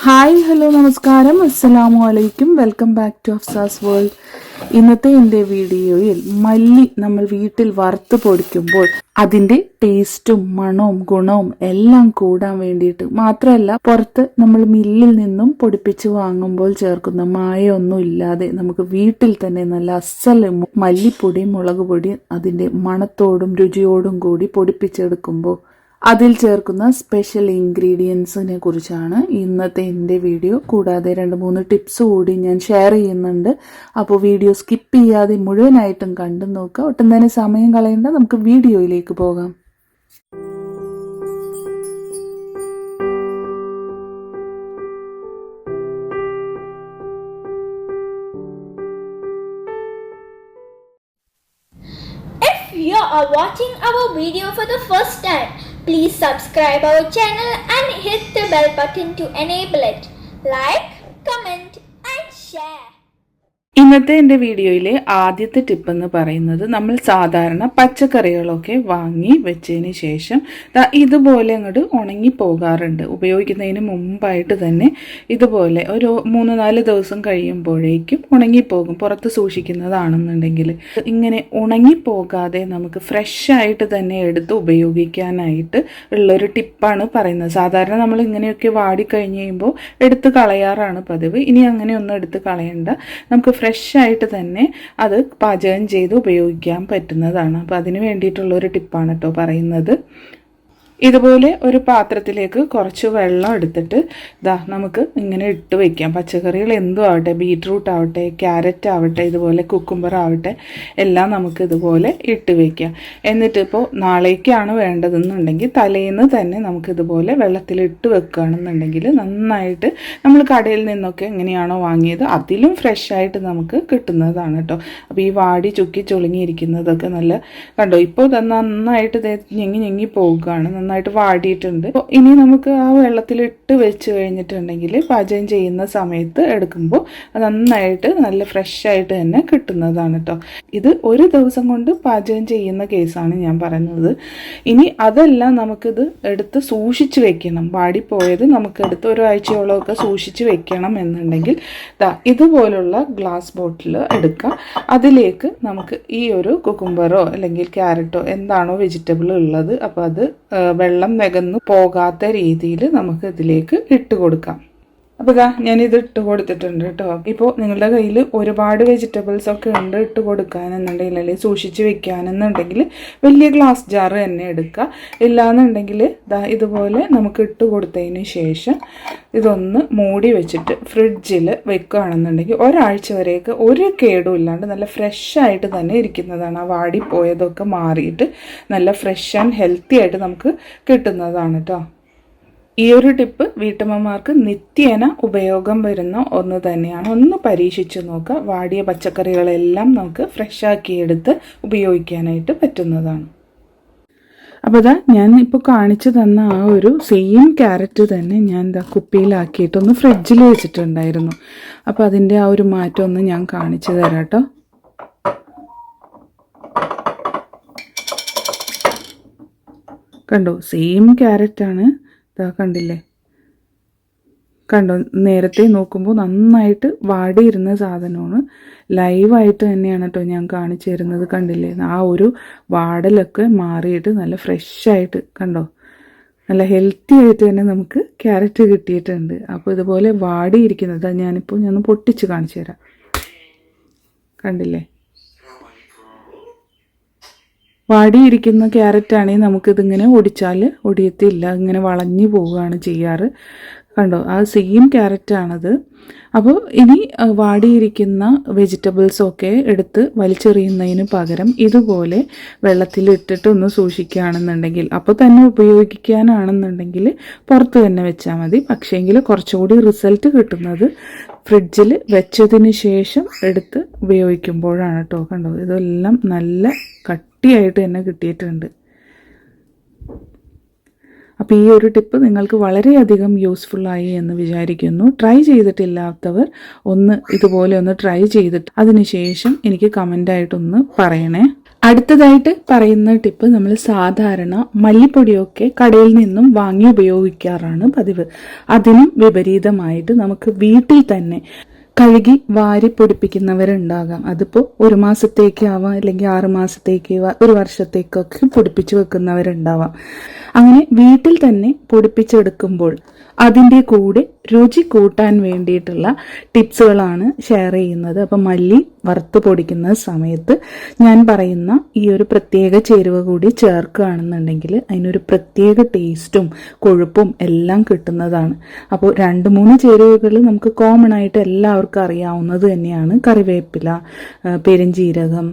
Hi hello നമസ്കാരം. അസ്സലാമു അലൈക്കും welcome back to Afsa's world. ഇന്നത്തെ എന്റെ വീഡിയോയിൽ മല്ലി നമ്മൾ വീട്ടിൽ വറുത്ത് പൊടിക്കുമ്പോൾ അതിന്റെ ടേസ്റ്റും മണവും ഗുണവും എല്ലാം കൂടാൻ വേണ്ടിയിട്ട് മാത്രമല്ല പുറത്ത് നമ്മൾ മില്ലിൽ നിന്നും പൊടിപ്പിച്ച് വാങ്ങുമ്പോൾ ചേർക്കുന്ന മായൊന്നും ഇല്ലാതെ നമുക്ക് വീട്ടിൽ തന്നെ നല്ല അസൽ മല്ലിപ്പൊടി മുളക് പൊടി അതിന്റെ മണത്തോടും രുചിയോടും കൂടി പൊടിപ്പിച്ചെടുക്കുമ്പോൾ അതിൽ ചേർക്കുന്ന സ്പെഷ്യൽ ഇൻഗ്രീഡിയൻസിനെ കുറിച്ചാണ് ഇന്നത്തെ എന്റെ വീഡിയോ കൂടാതെ രണ്ട് മൂന്ന് ടിപ്സ് കൂടി ഞാൻ ഷെയർ ചെയ്യുന്നുണ്ട്. അപ്പോൾ വീഡിയോ സ്കിപ്പ് ചെയ്യാതെ മുഴുവനായിട്ടും കണ്ടു നോക്കുക. ഒട്ടും തന്നെ സമയം കളയേണ്ട. നമുക്ക് വീഡിയോയിലേക്ക് പോകാം. If you are watching our video for the first time, please subscribe our channel and hit the bell button to enable it. Like. ഇന്നത്തെ എന്റെ വീഡിയോയിലെ ആദ്യത്തെ ടിപ്പ് എന്ന് പറയുന്നത് നമ്മൾ സാധാരണ പച്ചക്കറികളൊക്കെ വാങ്ങി വെച്ചതിന് ശേഷം ഇതുപോലെ അങ്ങോട്ട് ഉണങ്ങി പോകാറുണ്ട്. ഉപയോഗിക്കുന്നതിന് മുമ്പായിട്ട് തന്നെ ഇതുപോലെ ഒരു മൂന്ന് നാല് ദിവസം കഴിയുമ്പോഴേക്കും ഉണങ്ങിപ്പോകും പുറത്ത് സൂക്ഷിക്കുന്നതാണെന്നുണ്ടെങ്കിൽ ഇങ്ങനെ ഉണങ്ങിപ്പോകാതെ നമുക്ക് ഫ്രഷ് ആയിട്ട് തന്നെ എടുത്ത് ഉപയോഗിക്കാനായിട്ട് ഉള്ളൊരു ടിപ്പാണ് പറയുന്നത്. സാധാരണ നമ്മൾ ഇങ്ങനെയൊക്കെ വാടിക്കഴിഞ്ഞ് കഴിയുമ്പോൾ എടുത്ത് കളയാറാണ് പതിവ്. ഇനി അങ്ങനെ ഒന്നും എടുത്ത് കളയണ്ട. നമുക്ക് ഫ്രഷ് ആയിട്ട് തന്നെ അത് പാചകം ചെയ്ത് ഉപയോഗിക്കാൻ പറ്റുന്നതാണ്. അപ്പോൾ അതിന് വേണ്ടിയിട്ടുള്ള ഒരു ടിപ്പാണ് കേട്ടോ പറയുന്നത്. ഇതുപോലെ ഒരു പാത്രത്തിലേക്ക് കുറച്ച് വെള്ളം എടുത്തിട്ട് ഇതാ നമുക്ക് ഇങ്ങനെ ഇട്ട് വയ്ക്കാം പച്ചക്കറികൾ എന്തും ആവട്ടെ ബീട്രൂട്ട് ആവട്ടെ ക്യാരറ്റ് ആവട്ടെ ഇതുപോലെ കുക്കുംബർ ആവട്ടെ എല്ലാം നമുക്ക് ഇതുപോലെ ഇട്ട് വയ്ക്കാം എന്നിട്ടിപ്പോൾ നാളേക്കാണ് വേണ്ടതെന്നുണ്ടെങ്കിൽ തലേന്ന് തന്നെ നമുക്ക് ഇതുപോലെ വെള്ളത്തിൽ ഇട്ട് വെക്കുകയാണെന്നുണ്ടെങ്കിൽ നന്നായിട്ട് നമ്മൾ കടയിൽ നിന്നൊക്കെ എങ്ങനെയാണോ വാങ്ങിയത് അതിലും ഫ്രഷ് ആയിട്ട് നമുക്ക് കിട്ടുന്നതാണ് കേട്ടോ. അപ്പോൾ ഈ വാടി ചുക്കി ചുളുങ്ങിയിരിക്കുന്നതൊക്കെ നല്ല കണ്ടോ? ഇപ്പോൾ നന്നായിട്ട് ഞെങ്ങി ഞെങ്ങി പോവുകയാണ്. നന്നായിട്ട് വാടിയിട്ടുണ്ട്. ഇനി നമുക്ക് ആ വെള്ളത്തിൽ ഇട്ട് വെച്ച് കഴിഞ്ഞിട്ടുണ്ടെങ്കിൽ പാചകം ചെയ്യുന്ന സമയത്ത് എടുക്കുമ്പോൾ നന്നായിട്ട് നല്ല ഫ്രഷ് ആയിട്ട് തന്നെ കിട്ടുന്നതാണ് കേട്ടോ ഇത് ഒരു ദിവസം കൊണ്ട് പാചകം ചെയ്യുന്ന കേസാണ് ഞാൻ പറയുന്നത്. ഇനി അതെല്ലാം നമുക്കിത് എടുത്ത് സൂക്ഷിച്ച് വെക്കണം. വാടിപ്പോയത് നമുക്ക് എടുത്ത് ഒരാഴ്ചയോളമൊക്കെ സൂക്ഷിച്ച് വെക്കണം എന്നുണ്ടെങ്കിൽ ഇതുപോലുള്ള ഗ്ലാസ് ബോട്ടിൽ എടുക്കാം. അതിലേക്ക് നമുക്ക് ഈ ഒരു കുക്കുംബറോ അല്ലെങ്കിൽ ക്യാരറ്റോ എന്താണോ വെജിറ്റബിൾ ഉള്ളത് അപ്പോൾ അത് വെള്ളം നികന്നു പോകാത്ത രീതിയിൽ നമുക്ക് ഇതിലേക്ക് ഇട്ട് കൊടുക്കാം. അപ്പോൾ ഇതാ ഞാനിത് ഇട്ട് കൊടുത്തിട്ടുണ്ട് കേട്ടോ. ഇപ്പോൾ നിങ്ങളുടെ കയ്യിൽ ഒരുപാട് വെജിറ്റബിൾസ് ഒക്കെ ഉണ്ട് ഇട്ട് കൊടുക്കാനെന്നുണ്ടെങ്കിൽ അല്ലെങ്കിൽ സൂക്ഷിച്ച് വെക്കാനെന്നുണ്ടെങ്കിൽ വലിയ ഗ്ലാസ് ജാർ തന്നെ എടുക്കുക. ഇല്ലാന്നുണ്ടെങ്കിൽ ദാ ഇതുപോലെ നമുക്ക് ഇട്ട് കൊടുത്തതിന് ശേഷം ഇതൊന്ന് മൂടി വെച്ചിട്ട് ഫ്രിഡ്ജിൽ വെക്കുകയാണെന്നുണ്ടെങ്കിൽ ഒരാഴ്ച വരെയൊക്കെ ഒരു കേടും ഇല്ലാണ്ട് നല്ല ഫ്രഷ് ആയിട്ട് തന്നെ ഇരിക്കുന്നതാണ്. ആ വാടിപ്പോയതൊക്കെ മാറിയിട്ട് നല്ല ഫ്രഷ് ആൻഡ് ഹെൽത്തി ആയിട്ട് നമുക്ക് കിട്ടുന്നതാണ് കേട്ടോ. ഈ ഒരു ടിപ്പ് വീട്ടമ്മമാർക്ക് നിത്യേന ഉപയോഗം വരുന്ന ഒന്ന് തന്നെയാണ്. ഒന്ന് പരീക്ഷിച്ച് നോക്കുക. വാടിയ പച്ചക്കറികളെല്ലാം നമുക്ക് ഫ്രഷ് ആക്കിയെടുത്ത് ഉപയോഗിക്കാനായിട്ട് പറ്റുന്നതാണ്. അപ്പോൾ ഇതാ ഞാൻ ഇപ്പോൾ കാണിച്ചു തന്ന ആ ഒരു സെയിം ക്യാരറ്റ് തന്നെ ഞാൻ ഇതാ കുപ്പിയിലാക്കിയിട്ടൊന്ന് ഫ്രിഡ്ജിൽ വെച്ചിട്ടുണ്ടായിരുന്നു. അപ്പോൾ അതിന്റെ ആ ഒരു മാറ്റം ഒന്ന് ഞാൻ കാണിച്ചു തരാം കേട്ടോ കണ്ടോ? സെയിം ക്യാരറ്റാണ് ഇതാ കണ്ടില്ലേ? കണ്ടോ? നേരത്തെ നോക്കുമ്പോൾ നന്നായിട്ട് വാടിയിരുന്ന സാധനമാണ്. ലൈവായിട്ട് തന്നെയാണ് കേട്ടോ ഞാൻ കാണിച്ചു തരുന്നത് കണ്ടില്ലേ? ആ ഒരു വാടലൊക്കെ മാറിയിട്ട് നല്ല ഫ്രഷ് ആയിട്ട് കണ്ടോ? നല്ല ഹെൽത്തി ആയിട്ട് തന്നെ നമുക്ക് ക്യാരറ്റ് കിട്ടിയിട്ടുണ്ട്. അപ്പോൾ ഇതുപോലെ വാടിയിരിക്കുന്നത് ഞാനിപ്പോൾ ഞാൻ പൊട്ടിച്ച് കാണിച്ചു തരാം. കണ്ടില്ലേ? വാടിയിരിക്കുന്ന ക്യാരറ്റ് ആണെങ്കിൽ നമുക്കിതിങ്ങനെ ഒടിച്ചാൽ ഒടിയത്തില്ല ഇങ്ങനെ വളഞ്ഞു പോവുകയാണ് ചെയ്യാറ്. കണ്ടോ? ആ സെയിം ക്യാരറ്റാണത്. അപ്പോൾ ഇനി വാടിയിരിക്കുന്ന വെജിറ്റബിൾസൊക്കെ എടുത്ത് വലിച്ചെറിയുന്നതിന് പകരം ഇതുപോലെ വെള്ളത്തിലിട്ടിട്ട് ഒന്ന് സൂക്ഷിക്കുകയാണെന്നുണ്ടെങ്കിൽ അപ്പോൾ തന്നെ ഉപയോഗിക്കാനാണെന്നുണ്ടെങ്കിൽ പുറത്ത് തന്നെ വെച്ചാൽ മതി. പക്ഷേങ്കിൽ കുറച്ചുകൂടി റിസൾട്ട് കിട്ടുന്നത് ഫ്രിഡ്ജിൽ വെച്ചതിന് ശേഷം എടുത്ത് ഉപയോഗിക്കുമ്പോഴാണ് കേട്ടോ കണ്ടോ ഇതെല്ലാം നല്ല കട്ടിയായിട്ട് തന്നെ കിട്ടിയിട്ടുണ്ട്. അപ്പോൾ ഈ ഒരു ടിപ്പ് നിങ്ങൾക്ക് വളരെയധികം യൂസ്ഫുള്ളായി എന്ന് വിചാരിക്കുന്നു. ട്രൈ ചെയ്തിട്ടില്ലാത്തവർ ഒന്ന് ഇതുപോലെ ഒന്ന് ട്രൈ ചെയ്തിട്ട് അതിനുശേഷം എനിക്ക് കമന്റായിട്ടൊന്ന് പറയണേ. അടുത്തതായിട്ട് പറയുന്ന ടിപ്പ് നമ്മൾ സാധാരണ മല്ലിപ്പൊടിയൊക്കെ കടയിൽ നിന്നും വാങ്ങി ഉപയോഗിക്കാറാണ് പതിവ്. അതിനും വിപരീതമായിട്ട് നമുക്ക് വീട്ടിൽ തന്നെ കഴുകി വാരി പൊടിപ്പിക്കുന്നവരുണ്ടാകാം. അതിപ്പോ ഒരു മാസത്തേക്ക് ആവാം അല്ലെങ്കിൽ ആറ് മാസത്തേക്ക് ഒരു വർഷത്തേക്കൊക്കെ പൊടിപ്പിച്ചു വെക്കുന്നവരുണ്ടാവാം. അങ്ങനെ വീട്ടിൽ തന്നെ പൊടിപ്പിച്ചെടുക്കുമ്പോൾ അതിന്റെ കൂടെ രുചി കൂട്ടാൻ വേണ്ടിയിട്ടുള്ള ടിപ്സുകളാണ് ഷെയർ ചെയ്യുന്നത്. അപ്പം മല്ലി വറുത്ത് പൊടിക്കുന്ന സമയത്ത് ഞാൻ പറയുന്ന ഈ ഒരു പ്രത്യേക ചേരുവ കൂടി ചേർക്കുകയാണെന്നുണ്ടെങ്കിൽ അതിനൊരു പ്രത്യേക ടേസ്റ്റും കൊഴുപ്പും എല്ലാം കിട്ടുന്നതാണ്. അപ്പോൾ രണ്ട് മൂന്ന് ചേരുവകൾ നമുക്ക് കോമൺ ആയിട്ട് എല്ലാവർക്കും അറിയാവുന്നത് തന്നെയാണ്. കറിവേപ്പില പെരുംജീരകം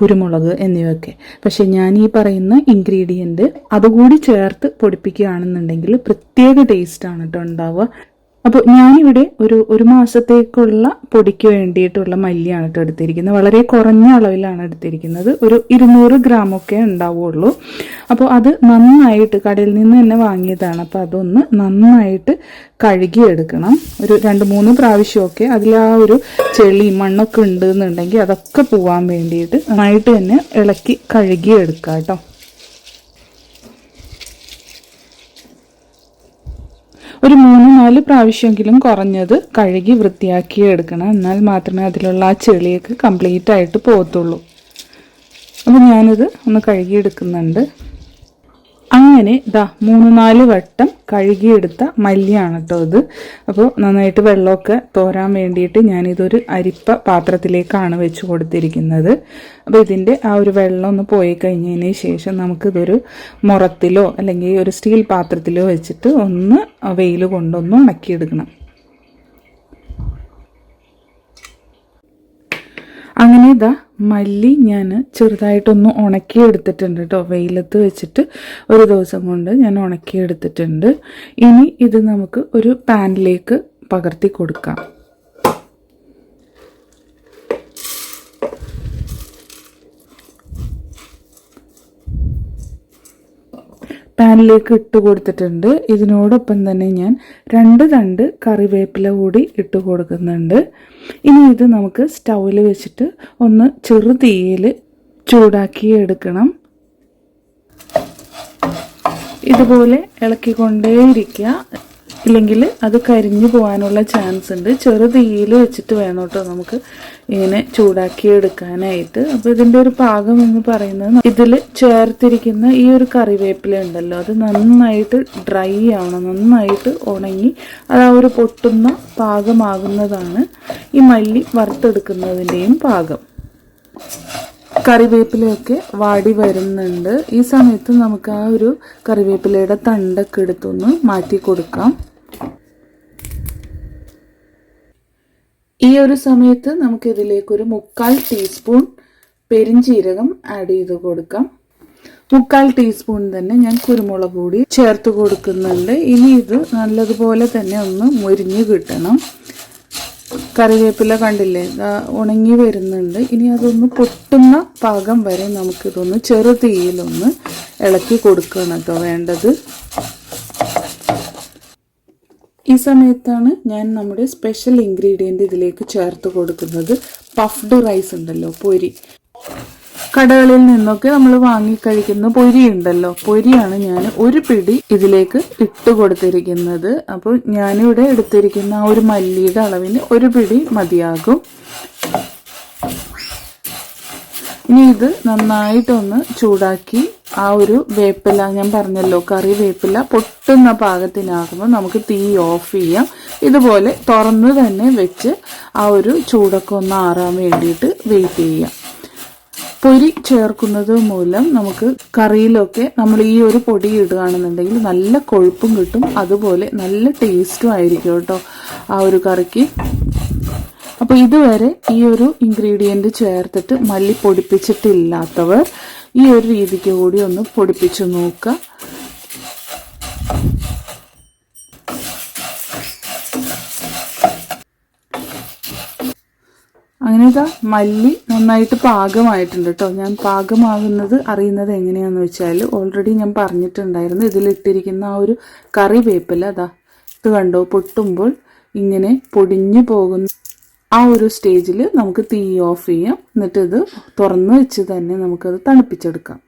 കുരുമുളക് എന്നിവയൊക്കെ. പക്ഷെ ഞാൻ ഈ പറയുന്ന ഇൻഗ്രീഡിയന്റ് അതുകൂടി ചേർത്ത് പൊടിപ്പിക്കുകയാണെന്നുണ്ടെങ്കിൽ പ്രത്യേക ടേസ്റ്റാണ് കേട്ടോ ഉണ്ടാവുക. അപ്പോൾ ഞാനിവിടെ ഒരു ഒരു മാസത്തേക്കുള്ള പൊടിക്ക് വേണ്ടിയിട്ടുള്ള മല്ലിയാണ് കേട്ടോ എടുത്തിരിക്കുന്നത്. വളരെ കുറഞ്ഞ അളവിലാണ് എടുത്തിരിക്കുന്നത്. ഒരു ഇരുന്നൂറ് ഗ്രാമൊക്കെ ഉണ്ടാവുള്ളൂ. അപ്പോൾ അത് നന്നായിട്ട് കടയിൽ നിന്ന് തന്നെ വാങ്ങിയതാണ്. അപ്പോൾ അതൊന്ന് നന്നായിട്ട് കഴുകിയെടുക്കണം. ഒരു രണ്ട് മൂന്ന് പ്രാവശ്യമൊക്കെ അതിൽ ആ ഒരു ചെളി മണ്ണൊക്കെ ഉണ്ട് എന്നുണ്ടെങ്കിൽ അതൊക്കെ പോവാൻ വേണ്ടിയിട്ട് നന്നായിട്ട് തന്നെ ഇളക്കി കഴുകിയെടുക്കാം കേട്ടോ ഒരു മൂന്ന് നാല് പ്രാവശ്യമെങ്കിലും കുറഞ്ഞത് കഴുകി വൃത്തിയാക്കി എടുക്കണം. എന്നാൽ മാത്രമേ അതിലുള്ള ആ ചെളിയൊക്കെ കംപ്ലീറ്റ് ആയിട്ട് പോകത്തുള്ളൂ. അപ്പോൾ ഞാനിത് ഒന്ന് കഴുകിയെടുക്കുന്നുണ്ട്. അങ്ങനെ ഇതാ മൂന്ന് നാല് വട്ടം കഴുകിയെടുത്ത മല്ലിയാണ് കേട്ടോ ഇത്. അപ്പോൾ നന്നായിട്ട് വെള്ളമൊക്കെ തോരാൻ വേണ്ടിയിട്ട് ഞാനിതൊരു അരിപ്പ പാത്രത്തിലേക്കാണ് വെച്ച് കൊടുത്തിരിക്കുന്നത്. അപ്പോൾ ഇതിന്റെ ആ ഒരു വെള്ളം ഒന്ന് പോയി കഴിഞ്ഞതിന് ശേഷം നമുക്കിതൊരു മുറത്തിലോ അല്ലെങ്കിൽ ഒരു സ്റ്റീൽ പാത്രത്തിലോ വെച്ചിട്ട് ഒന്ന് വെയിൽ കൊണ്ടൊന്ന് ഉണക്കിയെടുക്കണം. അങ്ങനെ ഇതാ മല്ലി ഞാൻ ചെറുതായിട്ടൊന്ന് ഉണക്കി എടുത്തിട്ടുണ്ട് കേട്ടോ. വെയിലത്ത് വെച്ചിട്ട് ഒരു ദിവസം കൊണ്ട് ഞാൻ ഉണക്കി എടുത്തിട്ടുണ്ട് ഇനി ഇത് നമുക്ക് ഒരു പാനിലേക്ക് പകർത്തി കൊടുക്കാം. പാനിലേക്ക് ഇട്ട് കൊടുത്തിട്ടുണ്ട്. ഇതിനോടൊപ്പം തന്നെ ഞാൻ രണ്ട് തണ്ട് കറിവേപ്പില കൂടി ഇട്ട് കൊടുക്കുന്നുണ്ട്. ഇനി ഇത് നമുക്ക് സ്റ്റൗവിൽ വെച്ചിട്ട് ഒന്ന് ചെറു തീയിൽ ചൂടാക്കി എടുക്കണം. ഇതുപോലെ ഇളക്കിക്കൊണ്ടേയിരിക്കുക. ഇല്ലെങ്കിൽ അത് കരിഞ്ഞു പോകാനുള്ള ചാൻസ് ഉണ്ട്. ചെറു തീയിൽ വെച്ചിട്ട് വേണം കേട്ടോ നമുക്ക് ഇങ്ങനെ ചൂടാക്കി എടുക്കാനായിട്ട് അപ്പോൾ ഇതിന്റെ ഒരു പാകം എന്ന് പറയുന്നത് ഇതിൽ ചേർത്തിരിക്കുന്ന ഈ ഒരു കറിവേപ്പില ഉണ്ടല്ലോ അത് നന്നായിട്ട് ഡ്രൈ ആവണം നന്നായിട്ട് ഉണങ്ങി അത് ആ ഒരു പൊട്ടുന്ന പാകമാകുന്നതാണ് ഈ മല്ലി വറുത്തെടുക്കുന്നതിന്റെയും പാകം. കറിവേപ്പിലയൊക്കെ വാടി വരുന്നുണ്ട്. ഈ സമയത്ത് നമുക്ക് ആ ഒരു കറിവേപ്പിലയുടെ തണ്ടൊക്കെ എടുത്തൊന്ന് മാറ്റി കൊടുക്കാം. ഈ ഒരു സമയത്ത് നമുക്ക് ഇതിലേക്ക് ഒരു മുക്കാൽ ടീസ്പൂൺ പെരിഞ്ചീരകം ആഡ് ചെയ്ത് കൊടുക്കാം. മുക്കാൽ ടീസ്പൂൺ തന്നെ ഞാൻ കുരുമുളക് കൂടി ചേർത്ത് കൊടുക്കുന്നുണ്ട്. ഇനി ഇത് നല്ലതുപോലെ തന്നെ ഒന്ന് മുരിഞ്ഞു കിട്ടണം. കറിവേപ്പില കണ്ടില്ലേ? ഉണങ്ങി വരുന്നുണ്ട്. ഇനി അതൊന്ന് പൊട്ടുന്ന പാകം വരെ നമുക്കിതൊന്ന് ചെറു തീയിലൊന്ന് ഇളക്കി കൊടുക്കണം കേട്ടോ വേണ്ടത്. ഈ സമയത്താണ് ഞാൻ നമ്മുടെ സ്പെഷ്യൽ ഇൻഗ്രീഡിയന്റ് ഇതിലേക്ക് ചേർത്ത് കൊടുക്കുന്നത് പഫ്ഡ് റൈസ് ഉണ്ടല്ലോ പൊരി. കടകളിൽ നിന്നൊക്കെ നമ്മൾ വാങ്ങിക്കഴിക്കുന്ന പൊരി ഉണ്ടല്ലോ പൊരിയാണ് ഞാൻ ഒരു പിടി ഇതിലേക്ക് ഇട്ട് കൊടുത്തിരിക്കുന്നത്. അപ്പോൾ ഞാനിവിടെ എടുത്തിരിക്കുന്ന ആ ഒരു മല്ലിയുടെ അളവിന് ഒരു പിടി മതിയാകും. ഇനി ഇത് നന്നായിട്ടൊന്ന് ചൂടാക്കി ആ ഒരു വേപ്പില ഞാൻ പറഞ്ഞല്ലോ കറി വേപ്പില പൊട്ടുന്ന പാകത്തിനാകുമ്പോൾ നമുക്ക് തീ ഓഫ് ചെയ്യാം. ഇതുപോലെ തുറന്ന് തന്നെ വെച്ച് ആ ഒരു ചൂടൊക്കെ ഒന്ന് ആറാൻ വേണ്ടിയിട്ട് വെയിറ്റ് ചെയ്യാം. പൊരി ചേർക്കുന്നത് മൂലം നമുക്ക് കറിയിലൊക്കെ നമ്മൾ ഈ ഒരു പൊടി ഇടുകയാണെന്നുണ്ടെങ്കിൽ നല്ല കൊഴുപ്പും കിട്ടും. അതുപോലെ നല്ല ടേസ്റ്റും ആയിരിക്കും കേട്ടോ ആ ഒരു കറിക്ക്. അപ്പോൾ ഇതുവരെ ഈ ഒരു ഇൻഗ്രീഡിയന്റ് ചേർത്തിട്ട് മല്ലി പൊടിപ്പിച്ചിട്ടില്ലാത്തവർ ഈ ഒരു രീതിക്ക് കൂടി ഒന്ന് പൊടിപ്പിച്ച് നോക്കുക. അങ്ങനെ ഇതാ മല്ലി നന്നായിട്ട് പാകമായിട്ടുണ്ട് കേട്ടോ. ഞാൻ പാകമാകുന്നത് അറിയുന്നത് എങ്ങനെയാണെന്ന് വെച്ചാൽ ഓൾറെഡി ഞാൻ പറഞ്ഞിട്ടുണ്ടായിരുന്നു. ഇതിലിട്ടിരിക്കുന്ന ആ ഒരു കറിവേപ്പില അതാ ഇത് കണ്ടോ? പൊട്ടുമ്പോൾ ഇങ്ങനെ പൊടിഞ്ഞു പോകുന്ന ആ ഒരു സ്റ്റേജിൽ നമുക്ക് തീ ഓഫ് ചെയ്യാം. എന്നിട്ട് ഇത് തുറന്ന് വെച്ച് തന്നെ നമുക്കത് തണുപ്പിച്ചെടുക്കാം.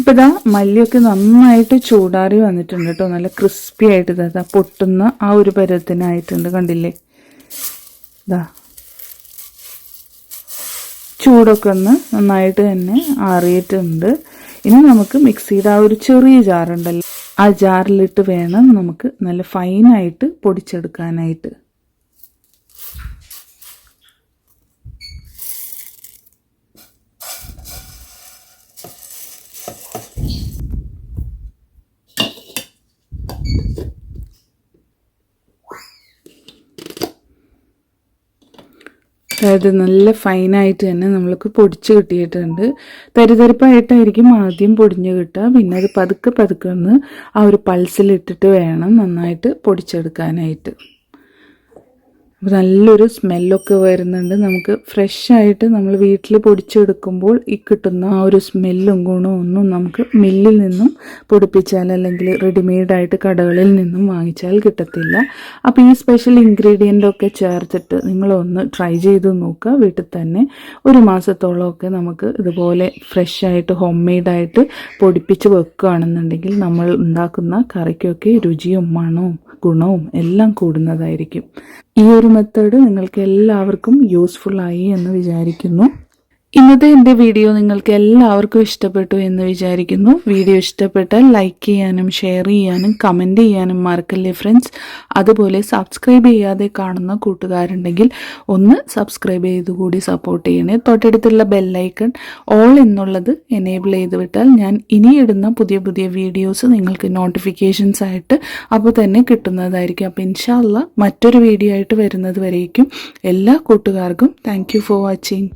ഇപ്പം ഇതാ മല്ലിയൊക്കെ നന്നായിട്ട് ചൂടാറി വന്നിട്ടുണ്ട് കേട്ടോ. നല്ല ക്രിസ്പി ആയിട്ട് ഇതാ പൊട്ടുന്ന ആ ഒരു പരുവത്തിനായിട്ടുണ്ട് കണ്ടില്ലേ? ഇതാ. ചൂടൊക്കെ ഒന്ന് നന്നായിട്ട് തന്നെ ആറിയിട്ടുണ്ട്. ഇനി നമുക്ക് മിക്സിയുടെ ആ ഒരു ചെറിയ ജാറുണ്ടല്ലോ ആ ജാറിലിട്ട് വേണം നമുക്ക് നല്ല ഫൈനായിട്ട് പൊടിച്ചെടുക്കാനായിട്ട്. അതായത് നല്ല ഫൈനായിട്ട് തന്നെ നമ്മൾക്ക് പൊടിച്ച് കിട്ടിയിട്ടുണ്ട്. തരിതരിപ്പായിട്ടായിരിക്കും ആദ്യം പൊടിഞ്ഞ് കിട്ടുക. പിന്നെ അത് പതുക്കെ പതുക്കെ ഒന്ന് ആ ഒരു പൾസിലിട്ടിട്ട് വേണം നന്നായിട്ട് പൊടിച്ചെടുക്കാനായിട്ട്. നല്ലൊരു സ്മെല്ലൊക്കെ വരുന്നുണ്ട്. നമുക്ക് ഫ്രഷ് ആയിട്ട് നമ്മൾ വീട്ടിൽ പൊടിച്ചെടുക്കുമ്പോൾ ഈ കിട്ടുന്ന ആ ഒരു സ്മെല്ലും ഗുണവും ഒന്നും നമുക്ക് മില്ലിൽ നിന്നും പൊടിപ്പിച്ചാൽ അല്ലെങ്കിൽ റെഡിമെയ്ഡായിട്ട് കടകളിൽ നിന്നും വാങ്ങിച്ചാൽ കിട്ടത്തില്ല. അപ്പോൾ ഈ സ്പെഷ്യൽ ഇൻഗ്രീഡിയന്റൊക്കെ ചേർത്തിട്ട് നിങ്ങളൊന്ന് ട്രൈ ചെയ്ത് നോക്കുക. വീട്ടിൽ തന്നെ ഒരു മാസത്തോളമൊക്കെ നമുക്ക് ഇതുപോലെ ഫ്രഷ് ആയിട്ട് ഹോം മെയ്ഡായിട്ട് പൊടിപ്പിച്ച് വെക്കുകയാണെന്നുണ്ടെങ്കിൽ നമ്മൾ ഉണ്ടാക്കുന്ന കറിക്കൊക്കെ രുചിയും മണവും ഗുണവും എല്ലാം കൂടുന്നതായിരിക്കും. ഈ ഒരു മെത്തേഡ് നിങ്ങൾക്ക് എല്ലാവർക്കും യൂസ്ഫുൾ ആയി എന്ന് വിചാരിക്കുന്നു. ഇന്നത്തെ എന്റെ വീഡിയോ നിങ്ങൾക്ക് എല്ലാവർക്കും ഇഷ്ടപ്പെട്ടു എന്ന് വിചാരിക്കുന്നു. വീഡിയോ ഇഷ്ടപ്പെട്ടാൽ ലൈക്ക് ചെയ്യാനും ഷെയർ ചെയ്യാനും കമന്റ് ചെയ്യാനും മറക്കല്ലേ ഫ്രണ്ട്സ് അതുപോലെ സബ്സ്ക്രൈബ് ചെയ്യാതെ കാണുന്ന കൂട്ടുകാരുണ്ടെങ്കിൽ ഒന്ന് സബ്സ്ക്രൈബ് ചെയ്ത് കൂടി സപ്പോർട്ട് ചെയ്യണേ. തൊട്ടടുത്തുള്ള ബെല്ലൈക്കൺ ഓൾ എന്നുള്ളത് എനേബിൾ ചെയ്ത് വിട്ടാൽ ഞാൻ ഇനിയിടുന്ന പുതിയ പുതിയ വീഡിയോസ് നിങ്ങൾക്ക് നോട്ടിഫിക്കേഷൻസ് ആയിട്ട് അപ്പോൾ തന്നെ കിട്ടുന്നതായിരിക്കും. അപ്പോൾ ഇൻഷാല്ല മറ്റൊരു വീഡിയോ ആയിട്ട് വരുന്നത് വരേക്കും. എല്ലാ കൂട്ടുകാർക്കും താങ്ക് ഫോർ വാച്ചിങ്